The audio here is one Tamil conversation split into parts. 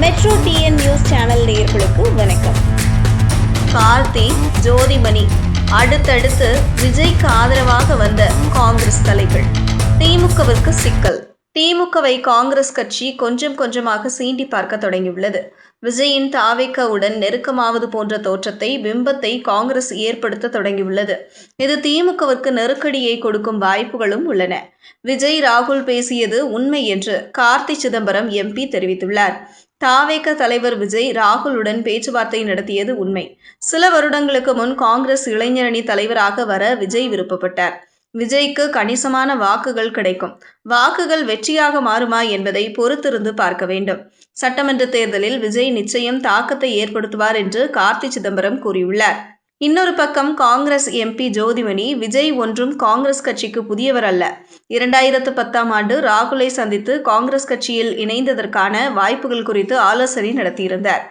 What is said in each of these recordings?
மெட்ரோ டிஎன் நியூஸ் சேனல் நேயர்களுக்கு வணக்கம். கார்த்தி ஜோதிமணி அடுத்தடுத்து விஜய்க்கு ஆதரவாக வந்த காங்கிரஸ் தலைகள். திமுகவிற்கு சிக்கல். திமுகவை காங்கிரஸ் கட்சி கொஞ்சம் கொஞ்சமாக சீண்டி பார்க்க தொடங்கியுள்ளது. விஜயின் தாவேக்கவுடன் நெருக்கமாவது போன்ற தோற்றத்தை பிம்பத்தை காங்கிரஸ் ஏற்படுத்த தொடங்கியுள்ளது. இது திமுகவிற்கு நெருக்கடியை கொடுக்கும் வாய்ப்புகளும் உள்ளன. விஜய் ராகுல் பேசியது உண்மை என்று கார்த்தி சிதம்பரம் எம்பி தெரிவித்துள்ளார். தாவேக தலைவர் விஜய் ராகுலுடன் பேச்சுவார்த்தை நடத்தியது உண்மை. சில வருடங்களுக்கு முன் காங்கிரஸ் இளைஞரணி தலைவராக வர விஜய் விருப்பப்பட்டார். விஜய்க்கு கணிசமான வாக்குகள் கிடைக்கும். வாக்குகள் வெற்றியாக மாறுமா என்பதை பொறுத்திருந்து பார்க்க வேண்டும். சட்டமன்ற தேர்தலில் விஜய் நிச்சயம் தாக்கத்தை ஏற்படுத்துவார் என்று கார்த்தி சிதம்பரம் கூறியுள்ளார். இன்னொரு பக்கம் காங்கிரஸ் எம்பி ஜோதிமணி விஜய் ஒன்றும் காங்கிரஸ் கட்சிக்கு புதியவர் அல்ல. இரண்டாயிரத்து பத்தாம் ஆண்டு ராகுலை சந்தித்து காங்கிரஸ் கட்சியில் இணைந்ததற்கான வாய்ப்புகள் குறித்து ஆலோசனை நடத்தியிருந்தார்.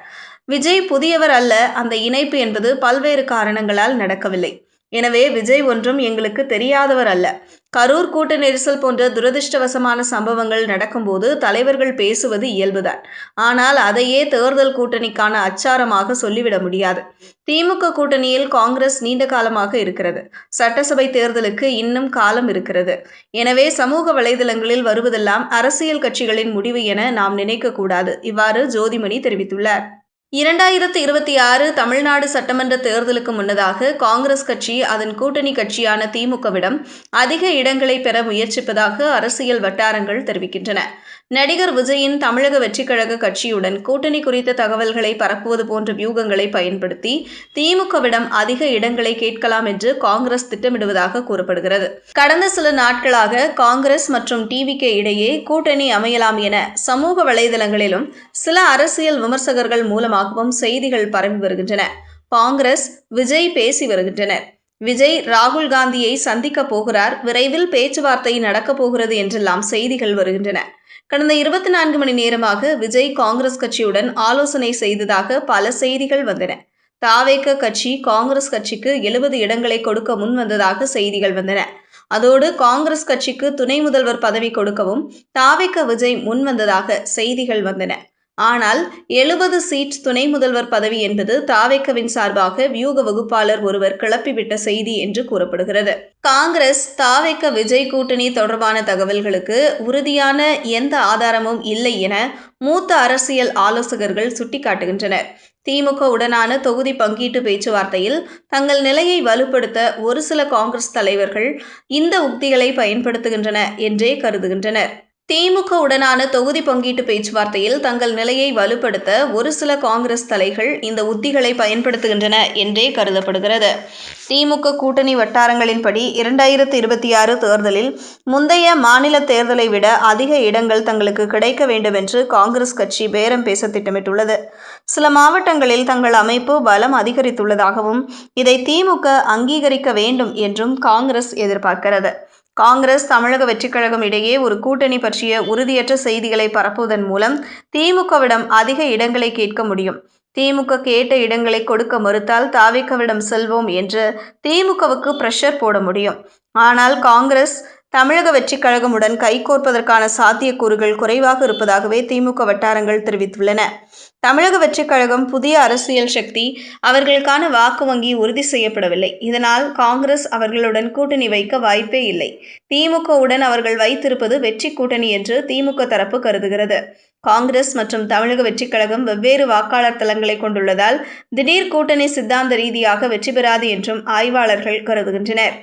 விஜய் புதியவர் அல்ல அந்த இணைப்பு என்பது பல்வேறு காரணங்களால் நடக்கவில்லை. எனவே விஜய் ஒன்றும் எங்களுக்கு தெரியாதவர் அல்ல. கரூர் கூட்ட நெரிசல் போன்ற துரதிருஷ்டவசமான சம்பவங்கள் நடக்கும்போது தலைவர்கள் பேசுவது இயல்புதான். ஆனால் அதையே தேர்தல் கூட்டணிக்கான அச்சாரமாக சொல்லிவிட முடியாது. திமுக கூட்டணியில் காங்கிரஸ் நீண்ட காலமாக இருக்கிறது. சட்டசபை தேர்தலுக்கு இன்னும் காலம் இருக்கிறது. எனவே சமூக வலைதளங்களில் வருவதெல்லாம் அரசியல் கட்சிகளின் முடிவு என நாம் நினைக்கக்கூடாது. இவ்வாறு ஜோதிமணி தெரிவித்துள்ளார். இரண்டாயிரத்து இருபத்தி ஆறு தமிழ்நாடு சட்டமன்ற தேர்தலுக்கு முன்னதாக காங்கிரஸ் கட்சி அதன் கூட்டணி கட்சியான திமுகவிடம் அதிக இடங்களை பெற முயற்சிப்பதாக அரசியல் வட்டாரங்கள் தெரிவிக்கின்றன. நடிகர் விஜயின் தமிழக வெற்றிக்கழக கட்சியுடன் கூட்டணி குறித்த தகவல்களை பரப்புவது போன்ற வியூகங்களை பயன்படுத்தி திமுகவிடம் அதிக இடங்களை கேட்கலாம் என்று காங்கிரஸ் திட்டமிடுவதாக கூறப்படுகிறது. கடந்த சில நாட்களாக காங்கிரஸ் மற்றும் டிவிகே இடையே கூட்டணி அமையலாம் என சமூக வலைதளங்களிலும் சில அரசியல் விமர்சகர்கள் காரணமாகவும் செய்திகள் பரவி வருகின்றன. காங்கிரஸ் விஜய் பேசி வருகின்றனர். விஜய் ராகுல் காந்தியை சந்திக்க போகிறார். விரைவில் பேச்சுவார்த்தை நடக்கப் போகிறது என்றெல்லாம் செய்திகள் வருகின்றன. கடந்த இருபத்தி நான்கு மணி நேரமாக விஜய் காங்கிரஸ் கட்சியுடன் ஆலோசனை செய்ததாக பல செய்திகள் வந்தன. தாவேக்க கட்சி காங்கிரஸ் கட்சிக்கு எழுபது இடங்களை கொடுக்க முன் வந்ததாக செய்திகள் வந்தன. அதோடு காங்கிரஸ் கட்சிக்கு துணை முதல்வர் பதவி கொடுக்கவும் தாவேக்க விஜய் முன் வந்ததாக செய்திகள் வந்தன. ஆனால் எழுபது சீட் துணை முதல்வர் பதவி என்பது தாவேக்கவின் சார்பாக வியூக வகுப்பாளர் ஒருவர் கிளப்பிவிட்ட செய்தி என்று கூறப்படுகிறது. காங்கிரஸ் தாவேக்க விஜய் கூட்டணி தொடர்பான தகவல்களுக்கு உறுதியான எந்த ஆதாரமும் இல்லை என மூத்த அரசியல் ஆலோசகர்கள் சுட்டிக்காட்டுகின்றனர். திமுக உடனான தொகுதி பங்கீட்டு பேச்சுவார்த்தையில் தங்கள் நிலையை வலுப்படுத்த ஒரு சில காங்கிரஸ் தலைவர்கள் இந்த உக்திகளை பயன்படுத்துகின்றன என்றே கருதுகின்றனர். திமுக உடனான தொகுதி பங்கீட்டு பேச்சுவார்த்தையில் தங்கள் நிலையை வலுப்படுத்த ஒரு சில காங்கிரஸ் தலைகள் இந்த உத்திகளை பயன்படுத்துகின்றன என்றே கருதப்படுகிறது. திமுக கூட்டணி வட்டாரங்களின்படி இரண்டாயிரத்தி இருபத்தி ஆறு தேர்தலில் முந்தைய மாநில தேர்தலை விட அதிக இடங்கள் தங்களுக்கு கிடைக்க வேண்டும் என்று காங்கிரஸ் கட்சி பேரம் பேச திட்டமிட்டுள்ளது. சில மாவட்டங்களில் தங்கள் அமைப்பு பலம் அதிகரித்துள்ளதாகவும் இதை திமுக அங்கீகரிக்க வேண்டும் என்றும் காங்கிரஸ் எதிர்பார்க்கிறது. காங்கிரஸ் தமிழக வெற்றிக்கழகம் இடையே ஒரு கூட்டணி பற்றிய உறுதியற்ற செய்திகளை பரப்புவதன் மூலம் திமுகவிடம் அதிக இடங்களை கேட்க முடியும். திமுக கேட்ட இடங்களை கொடுக்க மறுத்தால் தாவிக்கவிடம் செல்வோம் என்று திமுகவுக்கு பிரஷர் போட முடியும். ஆனால் காங்கிரஸ் தமிழக வெற்றிக் கழகமுடன் கைகோர்ப்பதற்கான சாத்தியக்கூறுகள் குறைவாக இருப்பதாகவே திமுக வட்டாரங்கள் தெரிவித்துள்ளன. தமிழக வெற்றிக் கழகம் புதிய அரசியல் சக்தி அவர்களுக்கான வாக்கு வங்கி உறுதி செய்யப்படவில்லை. இதனால் காங்கிரஸ் அவர்களுடன் கூட்டணி வைக்க வாய்ப்பே இல்லை. திமுகவுடன் அவர்கள் வைத்திருப்பது வெற்றி கூட்டணி என்று திமுக தரப்பு கருதுகிறது. காங்கிரஸ் மற்றும் தமிழக வெற்றிக் கழகம் வெவ்வேறு வாக்காளர் தளங்களை கொண்டுள்ளதால் திடீர் கூட்டணி சித்தாந்த ரீதியாக வெற்றி பெறாது என்றும் ஆய்வாளர்கள் கருதுகின்றனர்.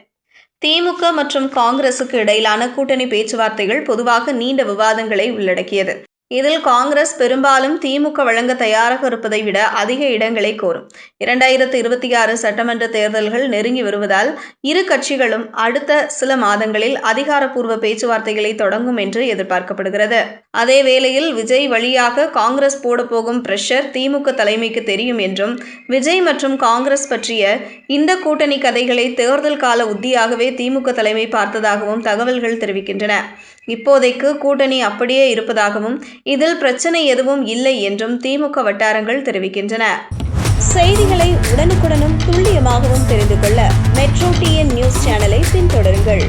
திமுக மற்றும் காங்கிரசுக்கு இடையிலான கூட்டணி பேச்சுவார்த்தைகள் பொதுவாக நீண்ட விவாதங்களை உள்ளடக்கியது. இதில் காங்கிரஸ் பெரும்பாலும் திமுக வழங்க தயாராக இருப்பதை விட அதிக இடங்களை கோரும். இரண்டாயிரத்து இருபத்தி ஆறு சட்டமன்ற தேர்தல்கள் நெருங்கி வருவதால் இரு கட்சிகளும் அடுத்த சில மாதங்களில் அதிகாரப்பூர்வ பேச்சுவார்த்தைகளை தொடங்கும் என்று எதிர்பார்க்கப்படுகிறது. அதே வேளையில் விஜய் வழியாக காங்கிரஸ் போடப்போகும் பிரஷர் திமுக தலைமைக்கு தெரியும் என்றும் விஜய் மற்றும் காங்கிரஸ் பற்றிய இந்த கூட்டணி கதைகளை தேர்தல் கால உத்தியாகவே திமுக தலைமை பார்த்ததாகவும் தகவல்கள் தெரிவிக்கின்றன. இப்போதைக்கு கூட்டணி அப்படியே இருப்பதாகவும் இதில் பிரச்சனை எதுவும் இல்லை என்றும் திமுக வட்டாரங்கள் தெரிவிக்கின்றன. செய்திகளை உடனுக்குடனும் துல்லியமாகவும் தெரிந்து கொள்ள மெட்ரோ டிஎன் நியூஸ் சேனலை பின்தொடருங்கள்.